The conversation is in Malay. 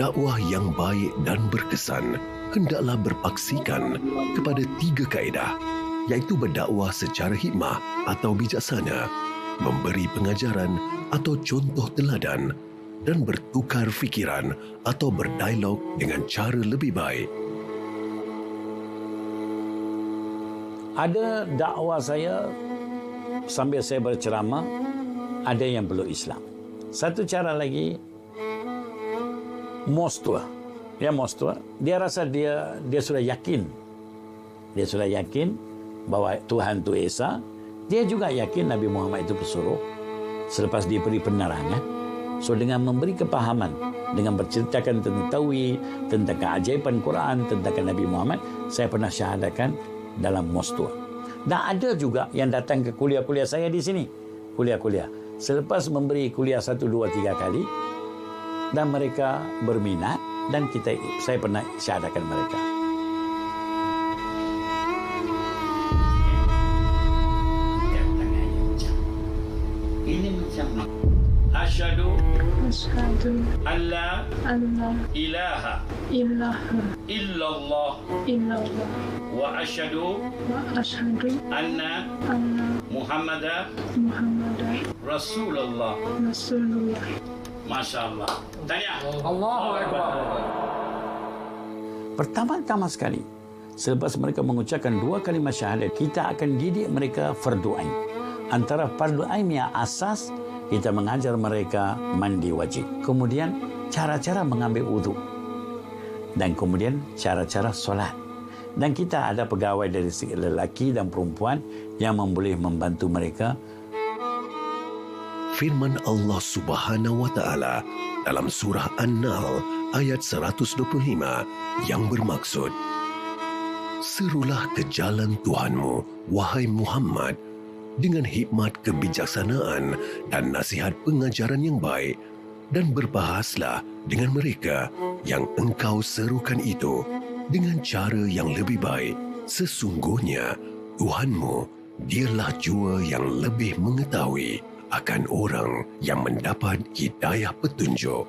Dakwah yang baik dan berkesan hendaklah berpaksikan kepada tiga kaedah iaitu berdakwah secara hikmah atau bijaksana, memberi pengajaran atau contoh teladan dan bertukar fikiran atau berdialog dengan cara lebih baik. Ada dakwah saya sambil saya berceramah, ada yang belum Islam. Satu cara lagi, mostua. Ya mostua, dia rasa dia dia sudah yakin. Dia sudah yakin bahawa Tuhan itu Esa. Dia juga yakin Nabi Muhammad itu pesuruh. Selepas dia beri penerangan, so dengan memberi kepahaman, dengan berceritakan tentang Tauhid, tentang keajaiban Quran, tentang Nabi Muhammad, saya pernah syahadatkan dalam mostua. Dan ada juga yang datang ke kuliah-kuliah saya di sini. Kuliah-kuliah. Selepas memberi kuliah satu, dua, tiga kali, dan mereka berminat, dan kita saya pernah syahadatkan mereka. Ini macam Asyhadu Asyhadu an la an la ilaha ilaha illallah illallah wa asyhadu wa asyhadu anna anna Muhammadan Muhammadan Rasulullah. Rasulullah. Masya Allah. Tanya. Allahu Akbar. Pertama-tama sekali, selepas mereka mengucapkan dua kalimat syahadat, kita akan didik mereka fardu ain. Antara fardu ain yang asas, kita mengajar mereka mandi wajib. Kemudian, cara-cara mengambil wudhu. Dan kemudian, cara-cara solat. Dan kita ada pegawai dari segi lelaki dan perempuan yang boleh membantu mereka Firman Allah Subhanahu wa taala dalam surah An-Nahl ayat 125 yang bermaksud Serulah ke jalan Tuhanmu wahai Muhammad dengan hikmat kebijaksanaan dan nasihat pengajaran yang baik dan berbahaslah dengan mereka yang engkau serukan itu dengan cara yang lebih baik. Sesungguhnya Tuhanmu dialah jua yang lebih mengetahui akan orang yang mendapat hidayah petunjuk.